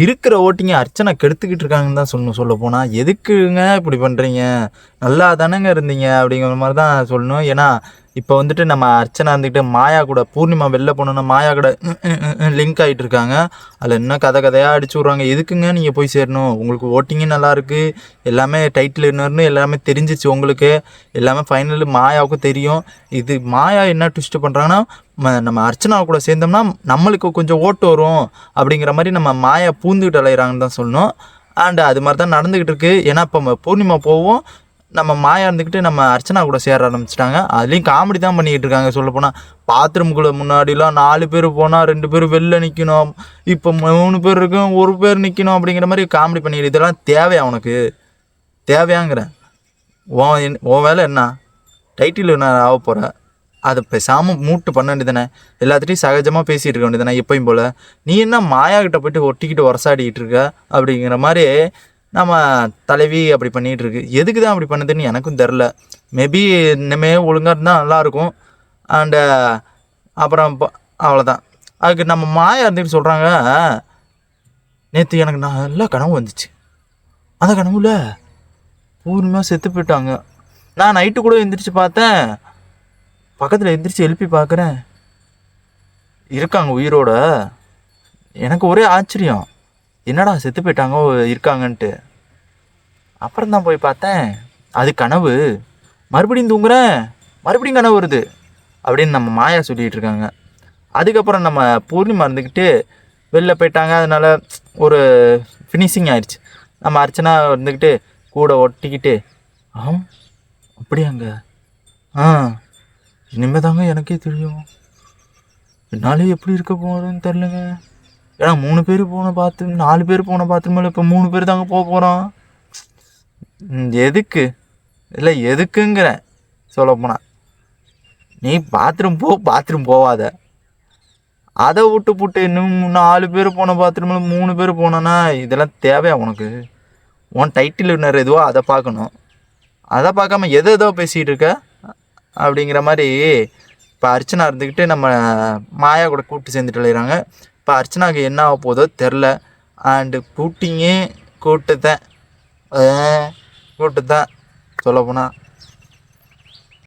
இருக்கிற ஓட்டிங்க அர்ச்சனை கெடுத்துக்கிட்டு இருக்காங்கன்னு தான் சொல்லணும். சொல்ல போனால் எதுக்குங்க இப்படி பண்ணுறீங்க நல்லா தானேங்க இருந்தீங்க அப்படிங்கிற மாதிரி தான் சொல்லணும். ஏன்னா இப்போ வந்துட்டு நம்ம அர்ச்சனா இருந்துக்கிட்டு மாயா கூட பூர்ணிமா வெளில போனோன்னா மாயா கூட லிங்க் ஆகிட்டு இருக்காங்க. அதில் என்ன கதை கதையாக அடிச்சு விட்றாங்க எதுக்குங்க நீங்கள் போய் சேரணும்? உங்களுக்கு ஓட்டிங்கும் நல்லாயிருக்கு எல்லாமே டைட்டில் என்னன்னு எல்லாமே தெரிஞ்சிச்சு உங்களுக்கு. எல்லாமே ஃபைனல் மாயாவுக்கும் தெரியும். இது மாயா என்ன ட்விஸ்ட் பண்ணுறாங்கன்னா ம- நம்ம அர்ச்சனா கூட சேர்ந்தோம்னா நம்மளுக்கு கொஞ்சம் ஓட்டு வரும் அப்படிங்கிற மாதிரி நம்ம மாயா பூந்துக்கிட்டு அலையிறாங்கன்னு தான் சொல்லணும். அண்டு அது மாதிரி தான் நடந்துக்கிட்டு இருக்கு. ஏன்னா இப்போ பூர்ணிமா போவோம். நம்ம மாயா இருந்துக்கிட்டு நம்ம அர்ச்சனா கூட சேர ஆரம்பிச்சிட்டாங்க. அதுலேயும் காமெடி தான் பண்ணிக்கிட்டு இருக்காங்க. சொல்லப்போனால் பாத்ரூம்குள்ளே முன்னாடிலாம் நாலு பேர் போனால் ரெண்டு பேர் வெளில நிற்கணும் இப்போ மூணு பேர் இருக்கும் ஒரு பேர் நிற்கணும் அப்படிங்கிற மாதிரி காமெடி பண்ணிக்கிட்டு இதெல்லாம் தேவையா உனக்கு? தேவையாங்கிறேன் ஓ என்- உன் வேலை என்ன? டைட்டில் என்ன ஆக போகிற அதை பேசாமல் மூட்டு பண்ண வேண்டியதானே எல்லாத்துட்டையும் சகஜமாக பேசிகிட்டு இருக்க வேண்டியதானே எப்பயும் போல்? நீ என்ன மாயா கிட்ட போயிட்டு ஒட்டிக்கிட்டு உரசாடிக்கிட்டு இருக்க? அப்படிங்கிற மாதிரி நம்ம தலைவி அப்படி பண்ணிகிட்டு இருக்கு. எதுக்கு தான் அப்படி பண்ணுதுன்னு எனக்கும் தெரில மேபி இனிமே ஒழுங்காக இருந்தால் நல்லாயிருக்கும். அண்டு அப்புறம் அவ்வளோதான் அதுக்கு நம்ம மாயா இருந்துக்கிட்டு சொல்கிறாங்க நேற்று எனக்கு நல்லா கனவு வந்துச்சு. அந்த கனவுல பூர்ணிமா செத்து போயிட்டாங்க. நான் நைட்டு கூட எந்திரிச்சு பார்த்தேன். பக்கத்தில் எந்திரிச்சு எழுப்பி பார்க்குறேன். இருக்காங்க உயிரோட. எனக்கு ஒரே ஆச்சரியம். என்னடா செத்து போயிட்டாங்க இருக்காங்கன்ட்டு. அப்புறம் தான் போய் பார்த்தேன் அது கனவு. மறுபடியும் தூங்குறேன் மறுபடியும் கனவு வருது அப்படின்னு நம்ம மாயா சொல்லிகிட்டு இருக்காங்க. அதுக்கப்புறம் நம்ம பூர்ணிமா இருந்துக்கிட்டு வெளில போயிட்டாங்க அதனால் ஒரு ஃபினிஷிங் ஆயிடுச்சு நம்ம அர்ச்சனா இருந்துக்கிட்டு கூட ஒட்டிக்கிட்டு ஆ அப்படியாங்க. ஆ இனிமே தாங்க எனக்கே தெரியும். என்னாலே எப்படி இருக்க போகிறதுன்னு தெரிலங்க ஏன்னா மூணு பேர் போன பாத்ரூம் நாலு பேர் போன பாத்ரூமில் இப்போ மூணு பேர் தாங்க போக போகிறோம் எதுக்கு? இல்லை எதுக்குங்கிறேன் சொல்லப்போனால் நீ பாத்ரூம் போ பாத்ரூம் போவாத. அதை விட்டு புட்டு இன்னும் நாலு பேர் போன பாத்ரூமில் மூணு பேர் போனோன்னா இதெல்லாம் தேவையா உனக்கு? உன் டைட்டில் என்ன எதுவோ அதை பார்க்கணும். அதை பார்க்காம எதை எதோ பேசிகிட்டு இருக்க? அப்படிங்கிற மாதிரி இப்போ அர்ச்சனா இருந்துக்கிட்டு நம்ம மாயா கூட கூப்பிட்டு சேர்ந்துட்டு அலையிறாங்க. இப்போ அர்ச்சனாவுக்கு என்ன ஆக போதோ தெரில. அண்டு கூட்டிங்கே கூட்டு கூட்டத்தான் கூட்டு தான்